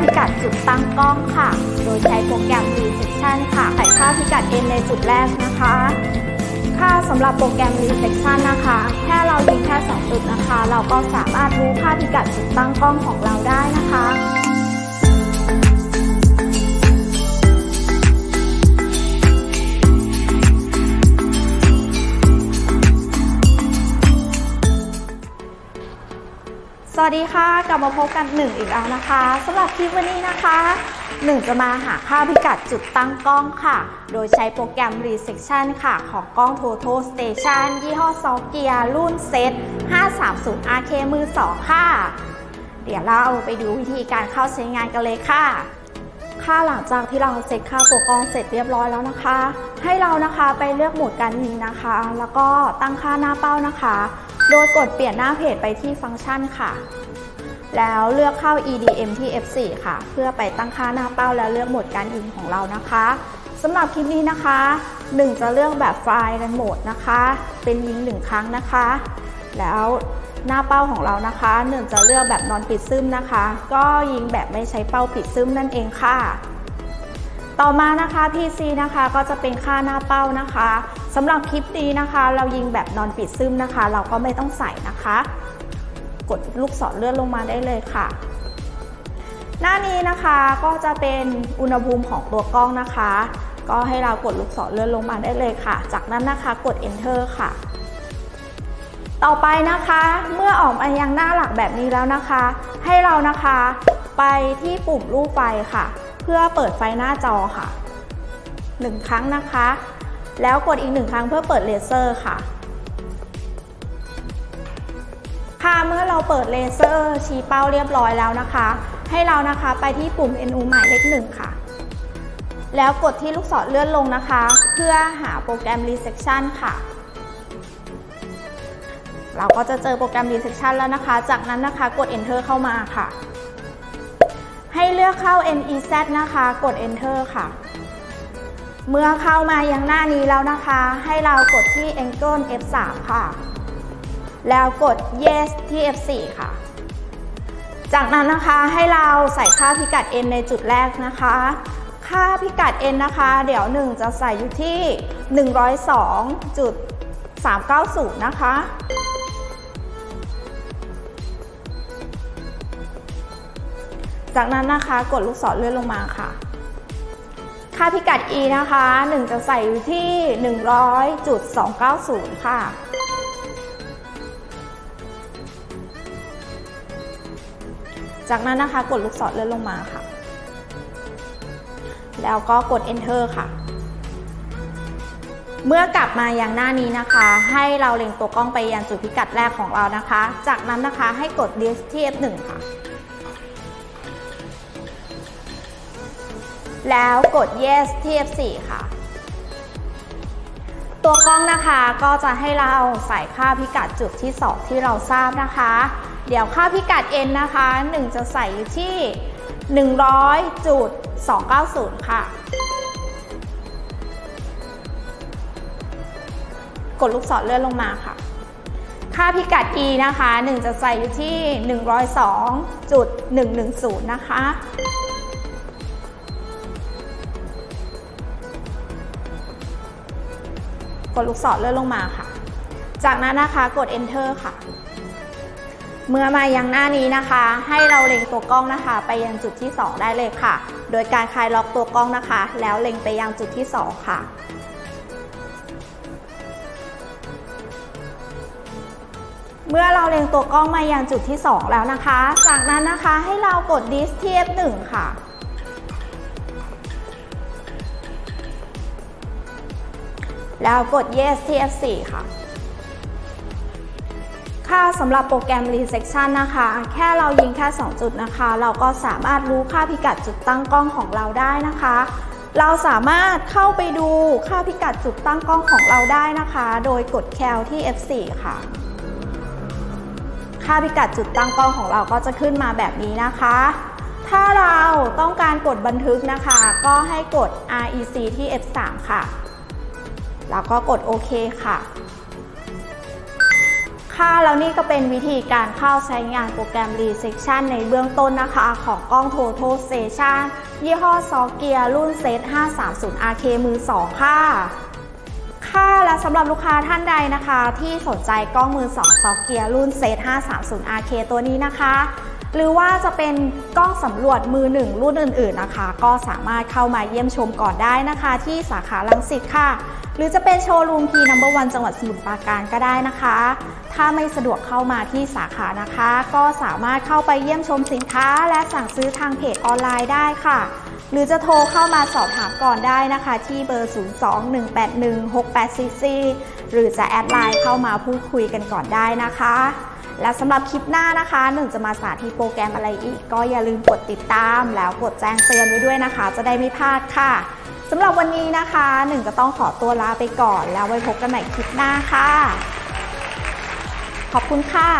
พิกัดจุดตั้งกล้องค่ะ โดยใช้โปรแกรม Resection ค่ะใส่ค่าพิกัดเอ็นในจุดแรกนะคะ ค่าสำหรับโปรแกรม Resection นะคะ แค่เรายิงแค่2จุดนะคะ เราก็สามารถรู้ค่าพิกัดจุดตั้งกล้องของเราได้นะคะ วัสดีค่ะ กลับมาพบกันหนึ่งอีกแล้วนะคะสำหรับคลิปวันนี้นะคะหนึ่งจะมาหาค่าพิกัดจุดตั้งกล้องค่ะ โดยใช้โปรแกรม Resection ค่ะ ของกล้อง Total Station ยี่ห้อซอเกียรุ่นเซต 530 RK มือ2ค่ะ เดี๋ยวเราไปดูวิธีการเข้าใช้งานกันเลยค่ะ ค่ะหลังจากที่เราเซตค่าตัวกล้องเสร็จเรียบร้อยแล้วนะคะ ให้เรานะคะไปเลือกโหมดการยิงนะคะ แล้วก็ตั้งค่าหน้าเป้านะคะ โดยกดเปลี่ยนหน้าเพจไปที่ฟังก์ชันค่ะ แล้วเลือกเข้า EDM ที่ F4 ค่ะ เพื่อไปตั้งค่าหน้าเป้าแล้วเลือกโหมดการยิงของเรานะคะสำหรับคลิปนี้นะคะ 1 จะเลือกแบบไฟล์ในโหมดนะคะ เป็นยิง 1 ครั้งนะคะ แล้วหน้าเป้าของเรานะคะหนึ่งจะเลือกแบบนอนปิดซึมนะคะ ก็ยิงแบบไม่ใช้เป้าปิดซึมนั่นเองค่ะ ต่อมานะคะ PC นะคะก็จะเป็นค่าหน้าเป้านะคะ สำหรับคลิปนี้นะคะ เรายิงแบบนอนปิดซึมนะคะ เราก็ไม่ต้องใส่นะคะ กดลูกศรเลื่อนลงมาได้เลยค่ะ หน้านี้นะคะก็จะเป็นอุณหภูมิของตัวกล้องนะคะ ก็ให้เรากดลูกศรเลื่อนลงมาได้เลยค่ะ จากนั้นนะคะกด enter ค่ะต่อไปนะคะเมื่อออกมายังหน้าหลักแบบนี้แล้วนะคะ ให้เรานะคะไปที่ปุ่มรูปไฟค่ะ เพื่อเปิดไฟหน้าจอค่ะหนึ่งครั้งนะคะ แล้วกดอีกหนึ่งครั้งเพื่อเปิดเลเซอร์ค่ะ ค่ะเมื่อเราเปิดเลเซอร์ชี้เป้าเรียบร้อยแล้วนะคะ ให้เรานะคะไปที่ปุ่ม NU หมายเลขหนึ่งค่ะ แล้วกดที่ลูกศรเลื่อนลงนะคะ เพื่อหาโปรแกรม Resection ค่ะเราก็จะเจอโปรแกรม Resection แล้วนะคะ จากนั้นนะคะกด Enter เข้ามาค่ะ ให้เลือกเข้า NEZ นะคะ กด Enter ค่ะ เมื่อเข้ามายังหน้านี้แล้วนะคะ ให้เรากดที่ Angle F3 ค่ะ แล้วกด Yes ที่ F4 ค่ะ จากนั้นนะคะให้เราใส่ค่าพิกัด n ในจุดแรกนะคะ ค่าพิกัด n นะคะ เดี๋ยวหนึ่งจะใส่อยู่ที่ 102.390 นะคะ จากนั้นนะคะกดลูกศรเลื่อนลงมาค่ะ ค่าพิกัด e นะคะหนึ่งจะใส่อยู่ที่ 100.290 ค่ะ จากนั้นนะคะกดลูกศรเลื่อนลงมาค่ะ แล้วก็กด enter ค่ะ เมื่อกลับมายังหน้านี้นะคะ ให้เราเล็งตัวกล้องไปยังจุดพิกัดแรกของเรานะคะ จากนั้นนะคะให้กด disk ที่ F1 ค่ะ แล้วกด yes ที่ F4 ค่ะ ตัวกล้องนะคะก็จะให้เราใส่ค่าพิกัดจุดที่ 2 ที่เราทราบนะคะ เดี๋ยวค่าพิกัด n นะคะ 1 จะใส่อยู่ที่ 100.290 ค่ะ กดลูกศรเลื่อนลงมาค่ะ ค่าพิกัด e นะคะ 1 จะใส่อยู่ที่ 102.110 นะคะ ดลูกศรเลื่อนลงมาค่ะ จากนั้นนะคะกด enter ค่ะ เมื่อมายังหน้านี้นะคะ ให้เราเล็งตัวกล้องนะคะ ไปยังจุดที่ 2 ได้เลยค่ะ โดยการคลายล็อกตัวกล้องนะคะ แล้วเล็งไปยังจุดที่ 2 ค่ะเมื่อเราเล็งตัวกล้องมายังจุดที่ 2 แล้วนะคะ จากนั้นนะคะให้เรากด disk ที่ F1 ค่ะ แล้วกด yes ที่ F4 ค่ะ ค่าสำหรับโปรแกรม Resection นะคะ แค่เรายิงแค่ 2 จุดนะคะ เราก็สามารถรู้ค่าพิกัดจุดตั้งกล้องของเราได้นะคะ เราสามารถเข้าไปดูค่าพิกัดจุดตั้งกล้องของเราได้นะคะ โดยกด cal ที่ F4 ค่ะค่าพิกัดจุดตั้งกล้องของเราก็จะขึ้นมาแบบนี้นะคะ ถ้าเราต้องการกดบันทึกนะคะ ก็ให้กด REC ที่ F3 ค่ะ แล้วก็กดโอเคค่ะ ค่ะแล้วนี่ก็เป็นวิธีการเข้าใช้งานโปรแกรม Resection ในเบื้องต้นนะคะ ของกล้อง Total Station ยี่ห้อซอเกียรุ่นเซต530 RK มือ 2 ค่ะค่ะและสำหรับลูกค้าท่านใดนะคะ ที่สนใจกล้องมือ2ซอเกียรุ่นเซต530 RK ตัวนี้นะคะ หรือว่าจะเป็นกล้องสำรวจมือหนึ่งรุ่นอื่นๆนะคะ ก็สามารถเข้ามาเยี่ยมชมก่อนได้นะคะ ที่สาขาลังสิตค่ะ หรือจะเป็นโชว์รูมพีนัมเบอร์วันจังหวัดสมุทรปราการก็ได้นะคะ ถ้าไม่สะดวกเข้ามาที่สาขานะคะ ก็สามารถเข้าไปเยี่ยมชมสินค้า และสั่งซื้อทางเพจออนไลน์ได้ค่ะ หรือจะโทรเข้ามาสอบถามก่อนได้นะคะ ที่เบอร์ 021816844 หรือจะแอดไลน์เข้ามาพูดคุยกันก่อนได้นะคะ และสำหรับคลิปหน้านะคะหนึ่งจะมาสาธิตโปรแกรมอะไรอีก ก็อย่าลืมกดติดตามแล้วกดแจ้งเตือนไว้ด้วยนะคะ จะได้ไม่พลาดค่ะสำหรับวันนี้นะคะหนึ่งก็ต้องขอตัวลาไปก่อน แล้วไว้พบกันใหม่คลิปหน้าค่ะ ขอบคุณค่ะ